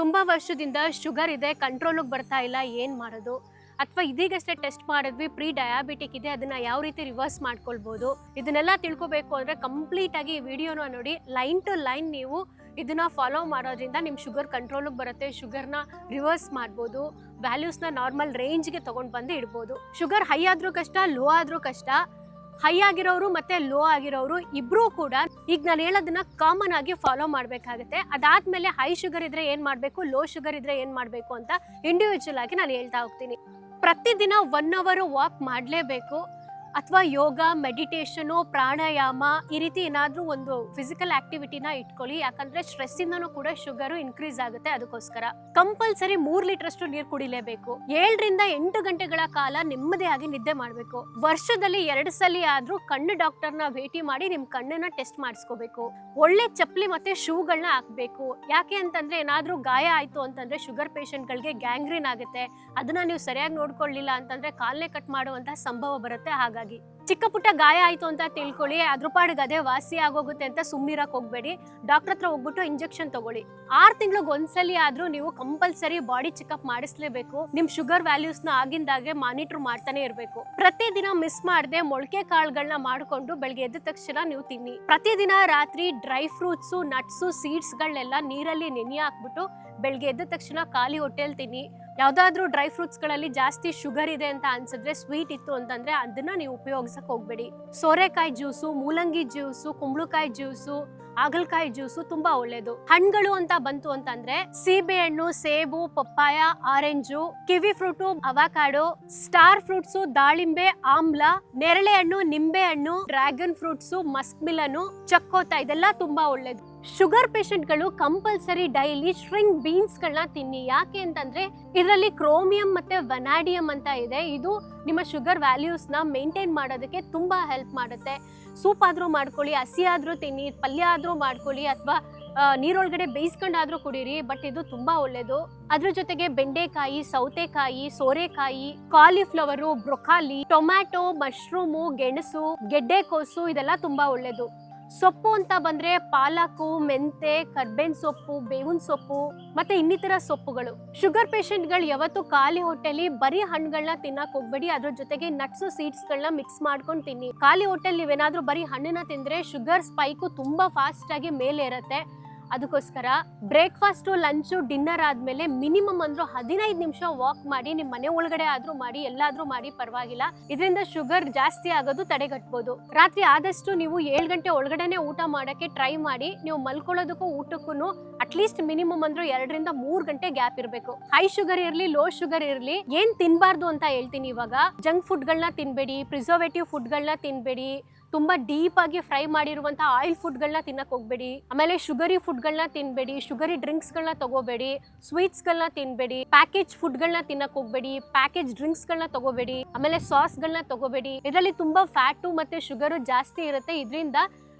ತುಂಬಾ ವರ್ಷದಿಂದ ಶುಗರ್ ಇದೆ ಕಂಟ್ರೋಲಿಗೆ ಬರ್ತಾ ಇಲ್ಲ, ಏನು ಮಾಡೋದು? ಅಥವಾ ಇದೀಗಷ್ಟೇ ಟೆಸ್ಟ್ ಮಾಡಿದ್ವಿ ಪ್ರೀ ಡಯಾಬಿಟಿಕ್ ಇದೆ, ಅದನ್ನ ಯಾವ ರೀತಿ ರಿವರ್ಸ್ ಮಾಡ್ಕೊಳ್ಬೋದು? ಇದನ್ನೆಲ್ಲ ತಿಳ್ಕೊಬೇಕು ಅಂದ್ರೆ ಕಂಪ್ಲೀಟ್ ಆಗಿ ಈ ವಿಡಿಯೋನ ನೋಡಿ ಲೈನ್ ಟು ಲೈನ್ ನೀವು ಇದನ್ನ ಫಾಲೋ ಮಾಡೋದ್ರಿಂದ ನಿಮ್ಮ ಶುಗರ್ ಕಂಟ್ರೋಲಿಗೆ ಬರುತ್ತೆ ಶುಗರ್ನ ರಿವರ್ಸ್ ಮಾಡ್ಬೋದು ವ್ಯಾಲ್ಯೂಸ್ನ ನಾರ್ಮಲ್ ರೇಂಜ್ಗೆ ತಗೊಂಡ್ ಬಂದು ಇಡ್ಬೋದು. ಶುಗರ್ ಹೈ ಆದ್ರೂ ಕಷ್ಟ ಲೋ ಆದ್ರೂ ಕಷ್ಟ ಹೈ ಆಗಿರೋರು ಮತ್ತೆ ಲೋ ಆಗಿರೋರು ಇಬ್ರು ಕೂಡ ಈಗ ನಾನು ಹೇಳೋದನ್ನ ಕಾಮನ್ ಆಗಿ ಫಾಲೋ ಮಾಡ್ಬೇಕಾಗುತ್ತೆ. ಅದಾದ್ಮೇಲೆ ಹೈ ಶುಗರ್ ಇದ್ರೆ ಏನ್ ಮಾಡ್ಬೇಕು ಲೋ ಶುಗರ್ ಇದ್ರೆ ಏನ್ ಮಾಡ್ಬೇಕು ಅಂತ ಇಂಡಿವಿಜುವಲ್ ಆಗಿ ನಾನು ಹೇಳ್ತಾ ಹೋಗ್ತೀನಿ. ಪ್ರತಿದಿನ ಒನ್ ಅವರ್ ವಾಕ್ ಮಾಡಲೇಬೇಕು. ಅಥವಾ ಯೋಗ, ಮೆಡಿಟೇಷನು, ಪ್ರಾಣಾಯಾಮ ಈ ರೀತಿ ಏನಾದರೂ ಒಂದು ಫಿಸಿಕಲ್ ಆಕ್ಟಿವಿಟಿನ ಇಟ್ಕೊಳ್ಳಿ. ಯಾಕಂದ್ರೆ ಸ್ಟ್ರೆಸ್ ಇಂದನೂ ಕೂಡ ಶುಗರು ಇನ್ಕ್ರೀಸ್ ಆಗುತ್ತೆ ಅದಕ್ಕೋಸ್ಕರ. ಕಂಪಲ್ಸರಿ ಮೂರ್ ಲೀಟರ್ ಅಷ್ಟು ನೀರು ಕುಡಿಲೇಬೇಕು. ಏಳರಿಂದ ಎಂಟು ಗಂಟೆಗಳ ಕಾಲ ನೆಮ್ಮದಿಯಾಗಿ ನಿದ್ದೆ ಮಾಡಬೇಕು. ವರ್ಷದಲ್ಲಿ ಎರಡು ಸಲ ಆದ್ರೂ ಕಣ್ಣು ಡಾಕ್ಟರ್ನ ಭೇಟಿ ಮಾಡಿ ನಿಮ್ಮ ಕಣ್ಣನ್ನ ಟೆಸ್ಟ್ ಮಾಡಿಸ್ಕೋಬೇಕು. ಒಳ್ಳೆ ಚಪ್ಪಲಿ ಮತ್ತೆ ಶೂಗಳನ್ನ ಹಾಕ್ಬೇಕು. ಯಾಕೆ ಅಂತಂದ್ರೆ ಏನಾದರೂ ಗಾಯ ಆಯ್ತು ಅಂತಂದ್ರೆ ಶುಗರ್ ಗಳಿಗೆ ಗ್ಯಾಂಗ್ರೀನ್ ಆಗುತ್ತೆ. ಅದನ್ನ ನೀವು ಸರಿಯಾಗಿ ನೋಡ್ಕೊಳ್ಳಿಲ್ಲ ಅಂತಂದ್ರೆ ಕಾಲನೇ ಕಟ್ ಮಾಡುವಂತಹ ಸಂಭವ ಬರುತ್ತೆ. ಹಾಗಾಗಿ ಚಿಕ್ಕ ಪುಟ್ಟ ಗಾಯ ಆಯ್ತು ಅಂತ ತಿಳ್ಕೊಳ್ಳಿ, ಅದ್ರ ಪಾಡಿಗೆ ಅದೇ ವಾಸಿ ಆಗೋಗುತ್ತೆ ಅಂತ ಸುಮ್ಮಿರಕ್ ಹೋಗ್ಬೇಡಿ. ಡಾಕ್ಟರ್ ಹತ್ರ ಹೋಗ್ಬಿಟ್ಟು ಇಂಜೆಕ್ಷನ್ ತಗೊಳ್ಳಿ. ಆರ್ ತಿಂಗಳಿಗೆ ಒಂದ್ಸಲಿ ಆದ್ರೂ ನೀವು ಕಂಪಲ್ಸರಿ ಬಾಡಿ ಚೆಕ್ಅಪ್ ಮಾಡಿಸ್ಲೇಬೇಕು. ನಿಮ್ ಶುಗರ್ ವ್ಯಾಲ್ಯೂಸ್ನ ಆಗಿಂದಾಗೆ ಮಾನಿಟರ್ ಮಾಡ್ತಾನೆ ಇರ್ಬೇಕು. ಪ್ರತಿದಿನ ಮಿಸ್ ಮಾಡದೆ ಮೊಳಕೆ ಕಾಳುಗಳನ್ನ ಮಾಡ್ಕೊಂಡು ಬೆಳಗ್ಗೆ ಎದ್ದ ತಕ್ಷಣ ನೀವು ತಿನ್ನಿ. ಪ್ರತಿದಿನ ರಾತ್ರಿ ಡ್ರೈ ಫ್ರೂಟ್ಸು ನಟ್ಸು ಸೀಡ್ಸ್ ಗಳನ್ನೆಲ್ಲ ನೀರಲ್ಲಿ ನೆನೆ ಹಾಕ್ಬಿಟ್ಟು ಬೆಳಗ್ಗೆ ಎದ್ದ ತಕ್ಷಣ ಖಾಲಿ ಹೊಟ್ಟೆಲ್ ತಿನ್ನಿ. ಯಾವ್ದಾದ್ರು ಡ್ರೈ ಫ್ರೂಟ್ಸ್ಗಳಲ್ಲಿ ಜಾಸ್ತಿ ಶುಗರ್ ಇದೆ ಅಂತ ಅನ್ಸಿದ್ರೆ ಸ್ವೀಟ್ ಇತ್ತು ಅಂತಂದ್ರೆ ಅದನ್ನ ನೀವು ಉಪಯೋಗಿಸಕ್ ಹೋಗ್ಬೇಡಿ. ಸೋರೆಕಾಯಿ ಜ್ಯೂಸು, ಮೂಲಂಗಿ ಜ್ಯೂಸು, ಕುಂಬಳಕಾಯಿ ಜ್ಯೂಸು, ಹಾಗಲಕಾಯಿ ಜ್ಯೂಸು ತುಂಬಾ ಒಳ್ಳೇದು. ಹಣ್ಣುಗಳು ಅಂತ ಬಂತು ಅಂತಂದ್ರೆ ಸೀಬೆ ಹಣ್ಣು, ಸೇಬು, papaya, orange, kiwi fruit, avocado, star fruits, ದಾಳಿಂಬೆ, ಆಮ್ಲ, ನೇರಳೆ ಹಣ್ಣು, ನಿಂಬೆ ಹಣ್ಣು, ಡ್ರ್ಯಾಗನ್ ಫ್ರೂಟ್ಸು, ಮಸ್ಕ್ ಮಿಲನು, ಚಕ್ಕೋತ ಇದೆಲ್ಲ ತುಂಬಾ ಒಳ್ಳೇದು. ಶುಗರ್ಗಳು ಕಂಪಲ್ಸರಿ ಡೈಲಿ ಶ್ರಿಂಗ್ ಬೀನ್ಸ್ ಗಳನ್ನ ತಿನ್ನಿ. ಯಾಕೆ ಅಂತಂದ್ರೆ ಇದರಲ್ಲಿ ಕ್ರೋಮಿಯಂ ಮತ್ತೆ ವನಾಡಿಯಂ ಅಂತ ಇದೆ. ಇದು ನಿಮ್ಮ ಶುಗರ್ ವ್ಯಾಲ್ಯೂಸ್ನ ಮೇಂಟೈನ್ ಮಾಡೋದಕ್ಕೆ ತುಂಬಾ ಹೆಲ್ಪ್ ಮಾಡುತ್ತೆ. ಸೂಪ್ ಆದ್ರೂ ಮಾಡ್ಕೊಳ್ಳಿ, ಹಸಿ ಆದ್ರೂ ತಿನ್ನಿ, ಪಲ್ಯ ಆದ್ರೂ ಮಾಡ್ಕೊಳ್ಳಿ ಅಥವಾ ನೀರೊಳಗಡೆ ಬೇಯಿಸ್ಕೊಂಡಾದ್ರೂ ಕುಡೀರಿ, ಬಟ್ ಇದು ತುಂಬಾ ಒಳ್ಳೇದು. ಅದ್ರ ಜೊತೆಗೆ ಬೆಂಡೆಕಾಯಿ, ಸೌತೆಕಾಯಿ, ಸೋರೆಕಾಯಿ, ಕಾಲಿಫ್ಲವರು, ಬ್ರೊಕಾಲಿ, ಟೊಮ್ಯಾಟೊ, ಮಶ್ರೂಮು, ಗೆಣಸು, ಗೆಡ್ಡೆಕೋಸು ಇದೆಲ್ಲ ತುಂಬಾ ಒಳ್ಳೇದು. ಸೊಪ್ಪು ಅಂತ ಬಂದ್ರೆ ಪಾಲಕು, ಮೆಂತೆ ಕಡ್ಬೆನ್ ಸೊಪ್ಪು, ಬೇವಿನ ಸೊಪ್ಪು, ಮತ್ತೆ ಇನ್ನಿತರ ಸೊಪ್ಪುಗಳು. ಶುಗರ್ ಪೇಷಂಟ್ಗಳು ಯಾವತ್ತು ಖಾಲಿ ಹೊಟ್ಟೆಲಿ ಬರೀ ಹಣ್ಣುಗಳನ್ನ ತಿನ್ನಕ್ ಹೋಗ್ಬೇಡಿ. ಅದ್ರ ಜೊತೆಗೆ ನಟ್ಸು ಸೀಡ್ಸ್ ಮಿಕ್ಸ್ ಮಾಡ್ಕೊಂಡು ತಿನ್ನಿ. ಖಾಲಿ ಹೊಟ್ಟೆಲ್ ನೀವೇನಾದ್ರೂ ಬರೀ ಹಣ್ಣನ್ನ ತಿಂದ್ರೆ ಶುಗರ್ ಸ್ಪೈಕು ತುಂಬಾ ಫಾಸ್ಟ್ ಆಗಿ ಮೇಲೆ ಇರುತ್ತೆ ಅದಕ್ಕೋಸ್ಕರ ಬ್ರೇಕ್ಫಾಸ್ಟು, ಲಂಚು, ಡಿನ್ನರ್ ಆದಮೇಲೆ ಮಿನಿಮಮ್ ಅಂದ್ರೂ ಹದಿನೈದು ನಿಮಿಷ ವಾಕ್ ಮಾಡಿ ನಿಮ್ಮ ಮನೆ ಒಳಗಡೆ ಆದ್ರೂ ಮಾಡಿ, ಎಲ್ಲಾದ್ರೂ ಮಾಡಿ ಪರವಾಗಿಲ್ಲ. ಇದರಿಂದ ಶುಗರ್ ಜಾಸ್ತಿ ಆಗೋದು ತಡೆಗಟ್ಬೋದು. ರಾತ್ರಿ ಆದಷ್ಟು ನೀವು ಏಳು ಗಂಟೆ ಒಳಗಡೆನೆ ಊಟ ಮಾಡಕ್ಕೆ ಟ್ರೈ ಮಾಡಿ. ನೀವು ಮಲ್ಕೊಳ್ಳೋದಕ್ಕೂ ಊಟಕ್ಕೂ ಅಟ್ಲೀಸ್ಟ್ ಮಿನಿಮಮ್ ಅಂದ್ರೂ ಎರಡರಿಂದ ಮೂರು ಗಂಟೆ ಗ್ಯಾಪ್ ಇರಬೇಕು. ಹೈ ಶುಗರ್ ಇರಲಿ ಲೋ ಶುಗರ್ ಇರಲಿ, ಏನು ತಿನ್ನಬಾರ್ದು ಅಂತ ಹೇಳ್ತೀನಿ ಇವಾಗ. ಜಂಕ್ ಫುಡ್ಗಳನ್ನ ತಿನ್ಬೇಡಿ ಪ್ರಿಸರ್ವೇಟಿವ್ ಫುಡ್ಗಳನ್ನ ತಿನ್ಬೇಡಿ. ತುಂಬಾ ಡೀಪ್ ಆಗಿ ಫ್ರೈ ಮಾಡಿರುವಂಥ ಆಯಿಲ್ ಫುಡ್ಗಳನ್ನ ತಿನ್ನಕ್ಕೆ ಹೋಗ್ಬೇಡಿ. ಆಮೇಲೆ ಶುಗರಿ ಫುಡ್ಗಳನ್ನ ತಿನ್ಬೇಡಿ ಶುಗರಿ ಡ್ರಿಂಕ್ಸ್ಗಳನ್ನ ತಗೋಬೇಡಿ ಸ್ವೀಟ್ಸ್ಗಳನ್ನ ತಿನ್ಬೇಡಿ ಪ್ಯಾಕೇಜ್ ಫುಡ್ಗಳನ್ನ ತಿನ್ನಕ್ ಹೋಗಬೇಡಿ ಪ್ಯಾಕೇಜ್ ಡ್ರಿಂಕ್ಸ್ಗಳನ್ನ ತಗೋಬೇಡಿ, ಆಮೇಲೆ ಸಾಸ್ಗಳನ್ನ ತಗೋಬೇಡಿ. ಇದರಲ್ಲಿ ತುಂಬಾ ಫ್ಯಾಟು ಮತ್ತೆ ಶುಗರು ಜಾಸ್ತಿ ಇರುತ್ತೆ. ಇದರಿಂದ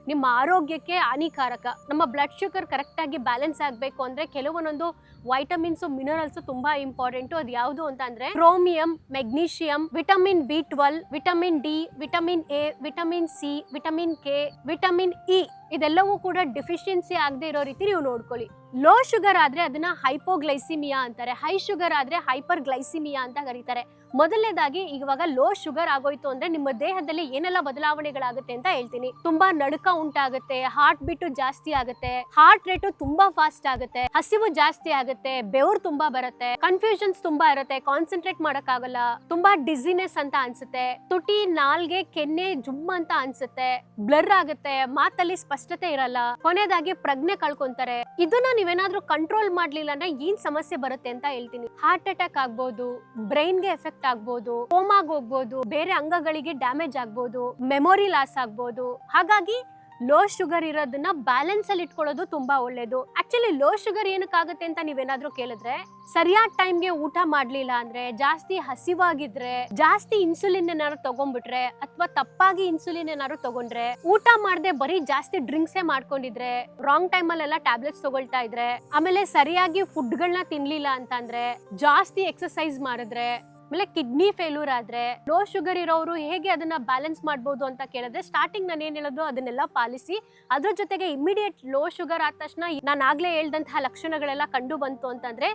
ನಿಮ್ಮ ಆರೋಗ್ಯಕ್ಕೆ ಹಾನಿಕಾರಕ. ನಮ್ಮ ಬ್ಲಡ್ ಶುಗರ್ ಕರೆಕ್ಟಾಗಿ ಬ್ಯಾಲೆನ್ಸ್ ಆಗಬೇಕು ಅಂದರೆ ಕೆಲವೊಂದೊಂದು ವೈಟಮಿನ್ಸು ಮಿನರಲ್ಸು ತುಂಬ ಇಂಪಾರ್ಟೆಂಟು ಅದು ಯಾವುದು ಅಂತ ಅಂದರೆ chromium magnesium vitamin B twelve vitamin D vitamin A vitamin C vitamin K vitamin E ಇದೆಲ್ಲವೂ ಕೂಡ ಡೆಫಿಷಿಯನ್ಸಿ ಆಗದೆ ಇರೋ ರೀತಿ ನೀವು ನೋಡ್ಕೊಳ್ಳಿ. ಲೋ ಶುಗರ್ ಆದ್ರೆ ಅದನ್ನ ಹೈಪೋಗ್ಲೈಸಿಮಿಯಾ ಅಂತಾರೆ. ಹೈ ಶುಗರ್ ಆದ್ರೆ ಹೈಪರ್ ಗ್ಲೈಸಿಮಿಯಾ ಅಂತ ಕರೀತಾರೆ. ಮೊದಲನೇದಾಗಿ ಇವಾಗ ಲೋ ಶುಗರ್ ಆಗೋಯ್ತು ಅಂದ್ರೆ ನಿಮ್ಮ ದೇಹದಲ್ಲಿ ಏನೆಲ್ಲ ಬದಲಾವಣೆಗಳಾಗುತ್ತೆ ಅಂತ ಹೇಳ್ತೀನಿ. ತುಂಬಾ ನಡುಕ ಉಂಟಾಗುತ್ತೆ ಹಾರ್ಟ್ ಬಿಟ್ಟು ಜಾಸ್ತಿ ಆಗುತ್ತೆ ಹಾರ್ಟ್ ರೇಟ್ ತುಂಬಾ ಫಾಸ್ಟ್ ಆಗುತ್ತೆ, ಹಸಿವು ಜಾಸ್ತಿ ಆಗುತ್ತೆ, ಬೆವರು ತುಂಬಾ ಬರುತ್ತೆ ಕನ್ಫ್ಯೂಷನ್ಸ್ ತುಂಬಾ ಇರುತ್ತೆ ಕಾನ್ಸಂಟ್ರೇಟ್ ಮಾಡಕ್ ಆಗಲ್ಲ ತುಂಬಾ ಡಿಸಿನೆಸ್ ಅಂತ ಅನ್ಸುತ್ತೆ, ತುಟಿ, ನಾಲ್ಗೆ, ಕೆನ್ನೆ, ಜುಮ್ ಅಂತ ಅನ್ಸುತ್ತೆ ಬ್ಲರ್ ಆಗುತ್ತೆ, ಮಾತಲ್ಲಿ ಸ್ಪಷ್ಟತೆ ಇರಲ್ಲ. ಕೊನೆಯದಾಗಿ ಪ್ರಜ್ಞೆ ಕಳ್ಕೊಂತಾರೆ. ಇದನ್ನ ನೀವೇನಾದ್ರೂ ಕಂಟ್ರೋಲ್ ಮಾಡ್ಲಿಲ್ಲ ಅಂದ್ರೆ ಏನ್ ಸಮಸ್ಯೆ ಬರುತ್ತೆ ಅಂತ ಹೇಳ್ತೀನಿ. ಹಾರ್ಟ್ ಅಟ್ಯಾಕ್ ಆಗ್ಬೋದು ಬ್ರೈನ್ಗೆ ಎಫೆಕ್ಟ್ ಆಗ್ಬೋದು ಕೋಮಾಗ್ ಹೋಗ್ಬೋದು, ಬೇರೆ ಅಂಗಗಳಿಗೆ ಡ್ಯಾಮೇಜ್ ಆಗ್ಬೋದು ಮೆಮೊರಿ ಲಾಸ್ ಆಗ್ಬೋದು. ಹಾಗಾಗಿ ಲೋ ಶುಗರ್ ಇರೋದನ್ನ ಬ್ಯಾಲೆನ್ಸ್ ಅಲ್ಲಿ ಇಟ್ಕೊಳ್ಳೋದು ತುಂಬಾ ಒಳ್ಳೇದು. ಆಕ್ಚುಲಿ ಲೋ ಶುಗರ್ ಏನಕ್ಕಾಗುತ್ತೆ ಅಂತ ನೀವೇನಾದ್ರೂ ಕೇಳಿದ್ರೆ ಸರಿಯಾದ ಟೈಮ್ಗೆ ಊಟ ಮಾಡ್ಲಿಲ್ಲ ಅಂದ್ರೆ, ಜಾಸ್ತಿ ಹಸಿವಾಗಿದ್ರೆ, ಜಾಸ್ತಿ ಇನ್ಸುಲಿನ್ ಏನಾದ್ರು ತಗೊಂಡ್ಬಿಟ್ರೆ, ಅಥವಾ ತಪ್ಪಾಗಿ ಇನ್ಸುಲಿನ್ ಏನಾದ್ರು ತಗೊಂಡ್ರೆ, ಊಟ ಮಾಡದೆ ಬರೀ ಜಾಸ್ತಿ ಡ್ರಿಂಕ್ಸೇ ಮಾಡ್ಕೊಂಡಿದ್ರೆ ರಾಂಗ್ ಟೈಮ್ ಅಲ್ಲೆಲ್ಲ ಟ್ಯಾಬ್ಲೆಟ್ಸ್ ತಗೊಳ್ತಾ ಇದ್ರೆ, ಆಮೇಲೆ ಸರಿಯಾಗಿ ಫುಡ್ಗಳನ್ನ ತಿನ್ಲಿಲ್ಲ ಅಂತಂದ್ರೆ, ಜಾಸ್ತಿ ಎಕ್ಸರ್ಸೈಸ್ ಮಾಡಿದ್ರೆ ಆಮೇಲೆ ಕಿಡ್ನಿ ಫೇಲ್ಯೂರ್ ಆದ್ರೆ ಲೋ ಶುಗರ್ ಇರೋರು ಹೇಗೆ ಅದನ್ನ ಬ್ಯಾಲೆನ್ಸ್ ಮಾಡಬಹುದು ಅಂತ ಕೇಳಿದ್ರೆ ಸ್ಟಾರ್ಟಿಂಗ್ ನಾನು ಏನ್ ಹೇಳೋದು ಅದನ್ನೆಲ್ಲ ಪಾಲಿಸಿ. ಅದ್ರ ಜೊತೆಗೆ ಇಮಿಡಿಯೇಟ್ ಲೋ ಶುಗರ್ ಆದ ತಕ್ಷಣ ನಾನು ಆಗ್ಲೇ ಹೇಳ್ದಂತಹ ಲಕ್ಷಣಗಳೆಲ್ಲ ಕಂಡು ಬಂತು ಅಂತಂದ್ರೆ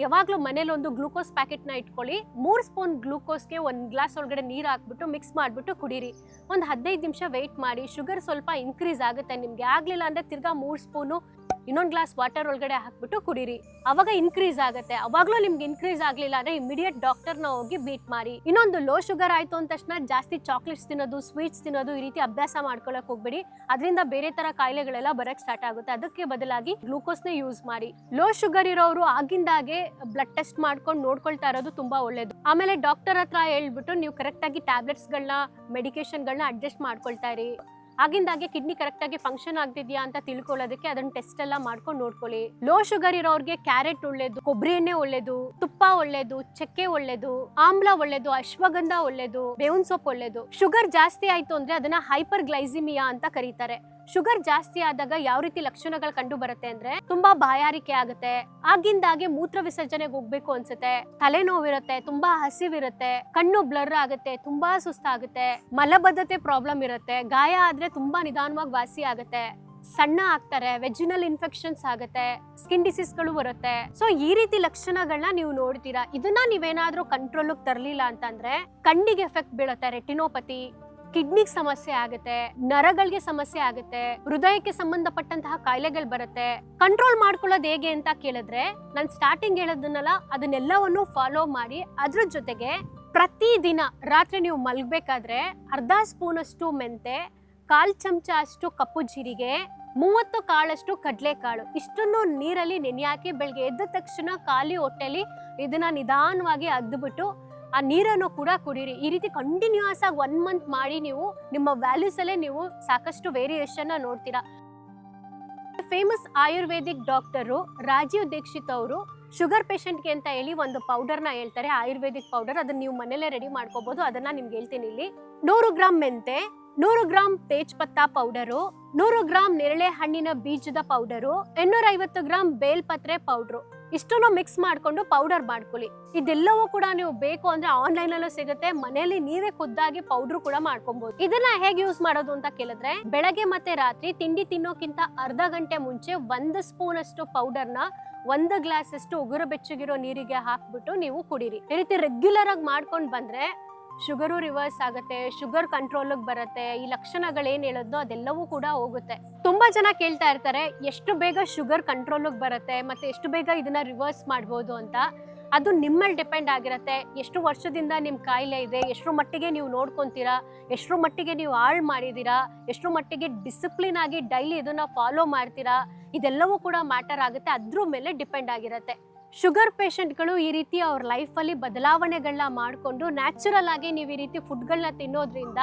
ಯಾವಾಗ್ಲೂ ಮನೇಲಿ ಒಂದು ಗ್ಲೂಕೋಸ್ ಪ್ಯಾಕೆಟ್ನ ಇಟ್ಕೊಳ್ಳಿ. ಮೂರ್ ಸ್ಪೂನ್ ಗ್ಲೂಕೋಸ್ಗೆ ಒಂದ್ ಗ್ಲಾಸ್ ಒಳಗಡೆ ನೀರ್ ಹಾಕ್ಬಿಟ್ಟು ಮಿಕ್ಸ್ ಮಾಡ್ಬಿಟ್ಟು ಕುಡೀರಿ. ಒಂದ್ ಹದಿನೈದು ನಿಮಿಷ ವೆಯ್ಟ್ ಮಾಡಿ ಶುಗರ್ ಸ್ವಲ್ಪ ಇನ್ಕ್ರೀಸ್ ಆಗುತ್ತೆ ನಿಮ್ಗೆ. ಆಗ್ಲಿಲ್ಲ ಅಂದ್ರೆ ತಿರ್ಗಾ ಮೂರ್ ಸ್ಪೂನು ಇನ್ನೊಂದ್ ಗ್ಲಾಸ್ ವಾಟರ್ ಒಳಗಡೆ ಹಾಕ್ಬಿಟ್ಟು ಕುಡೀರಿ. ಅವಾಗ ಇನ್ಕ್ರೀಸ್ ಆಗುತ್ತೆ. ಅವಾಗ್ಲೂ ನಿಮ್ಗೆ ಇನ್ಕ್ರೀಸ್ ಆಗ್ಲಿಲ್ಲ ಅಂದ್ರೆ ಇಮಿಡಿಯೇಟ್ ಡಾಕ್ಟರ್ನ ಹೋಗಿ ಬೀಟ್ ಮಾಡಿ. ಇನ್ನೊಂದು ಲೋ ಶುಗರ್ ಆಯ್ತು ಅಂದ ತಕ್ಷಣ ಜಾಸ್ತಿ ಚಾಕ್ಲೇಟ್ಸ್ ತಿನ್ನೋದು ಸ್ವೀಟ್ಸ್ ತಿನ್ನೋದು ಈ ರೀತಿ ಅಭ್ಯಾಸ ಮಾಡ್ಕೊಳಕ್ ಹೋಗ್ಬೇಡಿ. ಅದರಿಂದ ಬೇರೆ ತರ ಕಾಯಿಲೆಗಳೆಲ್ಲ ಬರಕ್ ಸ್ಟಾರ್ಟ್ ಆಗುತ್ತೆ. ಅದಕ್ಕೆ ಬದಲಾಗಿ ಗ್ಲೂಕೋಸ್ ಯೂಸ್ ಮಾಡಿ. ಲೋ ಶುಗರ್ ಇರೋರು ಆಗಿಂದಾಗೆ ಬ್ಲಡ್ ಟೆಸ್ಟ್ ಮಾಡ್ಕೊಂಡು ನೋಡ್ಕೊಳ್ತಾ ಇರೋದು ತುಂಬಾ ಒಳ್ಳೇದು. ಆಮೇಲೆ ಡಾಕ್ಟರ್ ಹತ್ರ ಹೇಳ್ಬಿಟ್ಟು ನೀವು ಕರೆಕ್ಟ್ ಆಗಿ ಟ್ಯಾಬ್ಲೆಟ್ಸ್ ಗಳನ್ನ ಮೆಡಿಕೇಶನ್ ಗಳನ್ನ ಅಡ್ಜಸ್ಟ್ ಮಾಡ್ಕೊಳ್ತಾ ಇರಿ. ಆಗಿಂದಾಗೆ ಕಿಡ್ನಿ ಕರೆಕ್ಟಾಗಿ ಫಂಕ್ಷನ್ ಆಗ್ತಿದ್ಯಾ ಅಂತ ತಿಳ್ಕೊಳ್ಳೋದಕ್ಕೆ ಅದನ್ನ ಟೆಸ್ಟ್ ಎಲ್ಲ ಮಾಡ್ಕೊಂಡು ನೋಡ್ಕೊಳ್ಳಿ. ಲೋ ಶುಗರ್ ಇರೋರ್ಗೆ ಕ್ಯಾರೆಟ್ ಒಳ್ಳೇದು ಕೊಬ್ಬರಿ ಎಣ್ಣೆ ಒಳ್ಳೇದು, ತುಪ್ಪ ಒಳ್ಳೇದು, ಚಕ್ಕೆ ಒಳ್ಳೇದು, ಆಮ್ಲ ಒಳ್ಳೇದು, ಅಶ್ವಗಂಧ ಒಳ್ಳೇದು, ಬೇವಿನ ಸೊಪ್ಪು ಒಳ್ಳೇದು. ಶುಗರ್ ಜಾಸ್ತಿ ಆಯ್ತು ಅಂದ್ರೆ ಅದನ್ನ ಹೈಪರ್ ಗ್ಲೈಸಿಮಿಯಾ ಅಂತ ಕರೀತಾರೆ. ಶುಗರ್ ಜಾಸ್ತಿ ಆದಾಗ ಯಾವ ರೀತಿ ಲಕ್ಷಣಗಳು ಕಂಡು ಬರುತ್ತೆ ಅಂದ್ರೆ ತುಂಬಾ ಬಾಯಾರಿಕೆ ಆಗುತ್ತೆ. ಆಗಿಂದಾಗೆ ಮೂತ್ರ ವಿಸರ್ಜನೆಗೆ ಹೋಗ್ಬೇಕು ಅನ್ಸುತ್ತೆ. ತಲೆನೋವಿರುತ್ತೆ, ತುಂಬಾ ಹಸಿವಿರುತ್ತೆ, ಕಣ್ಣು ಬ್ಲರ್ ಆಗುತ್ತೆ, ತುಂಬಾ ಸುಸ್ತಾಗುತ್ತೆ, ಮಲಬದ್ಧತೆ ಪ್ರಾಬ್ಲಮ್ ಇರುತ್ತೆ, ಗಾಯ ಆದ್ರೆ ತುಂಬಾ ನಿಧಾನವಾಗಿ ವಾಸಿ ಆಗುತ್ತೆ. ಸಣ್ಣ ಆಗ್ತಾರೆ ವೆಜಿನಲ್ ಇನ್ಫೆಕ್ಷನ್ಸ್ ಆಗುತ್ತೆ ಸ್ಕಿನ್ ಡಿಸೀಸ್ಗಳು ಬರುತ್ತೆ. ಸೊ ಈ ರೀತಿ ಲಕ್ಷಣಗಳನ್ನ ನೀವು ನೋಡ್ತೀರಾ. ಇದನ್ನ ನೀವೇನಾದ್ರೂ ಕಂಟ್ರೋಲ್ ತರಲಿಲ್ಲ ಅಂತಂದ್ರೆ ಕಣ್ಣಿಗೆ ಎಫೆಕ್ಟ್ ಬೀಳುತ್ತೆ ರೆಟಿನೋಪತಿ ಕಿಡ್ನಿಗ್ ಸಮಸ್ಯೆ ಆಗುತ್ತೆ, ನರಗಳಿಗೆ ಸಮಸ್ಯೆ ಆಗುತ್ತೆ, ಹೃದಯಕ್ಕೆ ಸಂಬಂಧಪಟ್ಟಂತಹ ಕಾಯಿಲೆಗಳು ಬರುತ್ತೆ. ಕಂಟ್ರೋಲ್ ಮಾಡ್ಕೊಳ್ಳೋದು ಹೇಗೆ ಅಂತ ಕೇಳಿದ್ರೆ, ನಾನು ಸ್ಟಾರ್ಟಿಂಗ್ ಹೇಳೋದನ್ನಲ್ಲ, ಅದನ್ನೆಲ್ಲವನ್ನು ಫಾಲೋ ಮಾಡಿ, ಅದ್ರ ಜೊತೆಗೆ ಪ್ರತಿದಿನ ರಾತ್ರಿ ನೀವು ಮಲ್ಗಬೇಕಾದ್ರೆ ಅರ್ಧ ಸ್ಪೂನ್ ಅಷ್ಟು ಮೆಂತೆ ಕಾಲ್ ಚಮಚ ಅಷ್ಟು ಕಪ್ಪು ಜೀರಿಗೆ, ಮೂವತ್ತು ಕಾಳಷ್ಟು ಕಡಲೆಕಾಳು. ಇಷ್ಟನ್ನು ನೀರಲ್ಲಿ ನೆನೆ ಹಾಕಿ ಬೆಳಗ್ಗೆ ಎದ್ದ ತಕ್ಷಣ ಖಾಲಿ ಹೊಟ್ಟೆಲಿ ಇದನ್ನ ನಿಧಾನವಾಗಿ ಅಗ್ದುಬಿಟ್ಟು ಆ ನೀರನ್ನು ಕೂಡ ಕುಡೀರಿ. ಈ ರೀತಿ ಕಂಟಿನ್ಯೂಸ್ ಆಗಿ ಒನ್ ಮಂತ್ ಮಾಡಿ ನೀವು ನಿಮ್ಮ ವ್ಯಾಲ್ಯೂಸ್ ಅಲ್ಲೇ ನೀವು ಸಾಕಷ್ಟು ವೇರಿಯೇಷನ್ ನೋಡ್ತೀರಾ. ಫೇಮಸ್ ಆಯುರ್ವೇದಿಕ್ ಡಾಕ್ಟರು ರಾಜೀವ್ ದೀಕ್ಷಿತ್ ಅವರು ಶುಗರ್ ಪೇಷಂಟ್ಗೆ ಅಂತ ಹೇಳಿ ಒಂದು ಪೌಡರ್ನ ಹೇಳ್ತಾರೆ. ಆಯುರ್ವೇದಿಕ್ ಪೌಡರ್ ಅದನ್ನ ನೀವು ಮನೇಲೆ ರೆಡಿ ಮಾಡ್ಕೋಬಹುದು ಅದನ್ನ ನಿಮ್ಗೆ ಹೇಳ್ತೀನಿ ಇಲ್ಲಿ. ನೂರು ಗ್ರಾಮ್ ಮೆಂತೆ, ನೂರು ಗ್ರಾಮ್ ತೇಜ್ಪತ್ತ ಪೌಡರು ನೂರು ಗ್ರಾಮ್ ನೇರಳೆ ಹಣ್ಣಿನ ಬೀಜದ ಪೌಡರು ಇನ್ನೂರ ಐವತ್ತು ಗ್ರಾಮ್ ಬೇಲ್ಪತ್ರೆ ಪೌಡ್ರು ಇಷ್ಟನ್ನು ಮಿಕ್ಸ್ ಮಾಡಿಕೊಂಡು ಪೌಡರ್ ಮಾಡ್ಕೊಳ್ಳಿ. ಇದೆಲ್ಲವೂ ಕೂಡ ನೀವು ಬೇಕು ಅಂದ್ರೆ ಆನ್ಲೈನ್ ಅಲ್ಲೂ ಸಿಗುತ್ತೆ. ಮನೆಯಲ್ಲಿ ನೀವೇ ಖುದ್ದಾಗಿ ಪೌಡರ್ ಕೂಡ ಮಾಡ್ಕೊಬಹುದು ಇದನ್ನ ಹೇಗೆ ಯೂಸ್ ಮಾಡೋದು ಅಂತ ಕೇಳಿದ್ರೆ, ಬೆಳಗ್ಗೆ ಮತ್ತೆ ರಾತ್ರಿ ತಿಂಡಿ ತಿನ್ನೋಕ್ಕಿಂತ ಅರ್ಧ ಗಂಟೆ ಮುಂಚೆ ಒಂದು ಸ್ಪೂನ್ ಅಷ್ಟು ಪೌಡರ್ನ ಒಂದು ಗ್ಲಾಸ್ ಅಷ್ಟು ಉಗುರು ಬೆಚ್ಚಗಿರೋ ನೀರಿಗೆ ಹಾಕ್ಬಿಟ್ಟು ನೀವು ಕುಡೀರಿ. ಈ ರೀತಿ ರೆಗ್ಯುಲರ್ ಆಗಿ ಮಾಡ್ಕೊಂಡು ಬಂದ್ರೆ ಶುಗರು ರಿವರ್ಸ್ ಆಗುತ್ತೆ, ಶುಗರ್ ಕಂಟ್ರೋಲ್ ಬರುತ್ತೆ, ಈ ಲಕ್ಷಣಗಳೇನು ಹೇಳೋದು ಅದೆಲ್ಲವೂ ಕೂಡ ಹೋಗುತ್ತೆ. ತುಂಬಾ ಜನ ಕೇಳ್ತಾ ಇರ್ತಾರೆ, ಎಷ್ಟು ಬೇಗ ಶುಗರ್ ಕಂಟ್ರೋಲ್ ಬರುತ್ತೆ ಮತ್ತೆ ಎಷ್ಟು ಬೇಗ ಇದನ್ನ ರಿವರ್ಸ್ ಮಾಡ್ಬೋದು ಅಂತ. ಅದು ನಿಮ್ಮಲ್ಲಿ ಡಿಪೆಂಡ್ ಆಗಿರುತ್ತೆ, ಎಷ್ಟು ವರ್ಷದಿಂದ ನಿಮ್ಮ ಕಾಯಿಲೆ ಇದೆ ಎಷ್ಟು ಮಟ್ಟಿಗೆ ನೀವು ನೋಡ್ಕೊಂತೀರಾ ಎಷ್ಟು ಮಟ್ಟಿಗೆ ನೀವು ಹಾಳು ಮಾಡಿದ್ದೀರಾ ಎಷ್ಟು ಮಟ್ಟಿಗೆ ಡಿಸಿಪ್ಲಿನ್ ಆಗಿ ಡೈಲಿ ಇದನ್ನ ಫಾಲೋ ಮಾಡ್ತೀರಾ, ಇದೆಲ್ಲವೂ ಕೂಡ ಮ್ಯಾಟರ್ ಆಗುತ್ತೆ, ಅದ್ರ ಮೇಲೆ ಡಿಪೆಂಡ್ ಆಗಿರುತ್ತೆ. ಶುಗರ್ ಪೇಷಂಟ್ಗಳು ಈ ರೀತಿ ಅವ್ರ ಲೈಫಲ್ಲಿ ಬದಲಾವಣೆಗಳನ್ನ ಮಾಡಿಕೊಂಡು ನ್ಯಾಚುರಲ್ ಆಗಿ ನೀವು ಈ ರೀತಿ ಫುಡ್ಗಳನ್ನ ತಿನ್ನೋದ್ರಿಂದ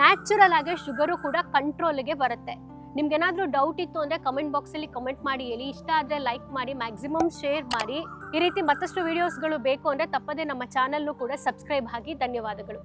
ನ್ಯಾಚುರಲ್ ಆಗಿ ಶುಗರು ಕೂಡ ಕಂಟ್ರೋಲ್ಗೆ ಬರುತ್ತೆ. ನಿಮ್ಗೇನಾದರೂ ಡೌಟ್ ಇತ್ತು ಅಂದರೆ ಕಮೆಂಟ್ ಬಾಕ್ಸಲ್ಲಿ ಕಮೆಂಟ್ ಮಾಡಿ ಹೇಳಿ ಇಷ್ಟ ಆದರೆ ಲೈಕ್ ಮಾಡಿ ಮ್ಯಾಕ್ಸಿಮಮ್ ಶೇರ್ ಮಾಡಿ. ಈ ರೀತಿ ಮತ್ತಷ್ಟು ವಿಡಿಯೋಸ್ಗಳು ಬೇಕು ಅಂದರೆ ತಪ್ಪದೇ ನಮ್ಮ ಚಾನಲ್ನು ಕೂಡ ಸಬ್ಸ್ಕ್ರೈಬ್ ಆಗಿ. ಧನ್ಯವಾದಗಳು.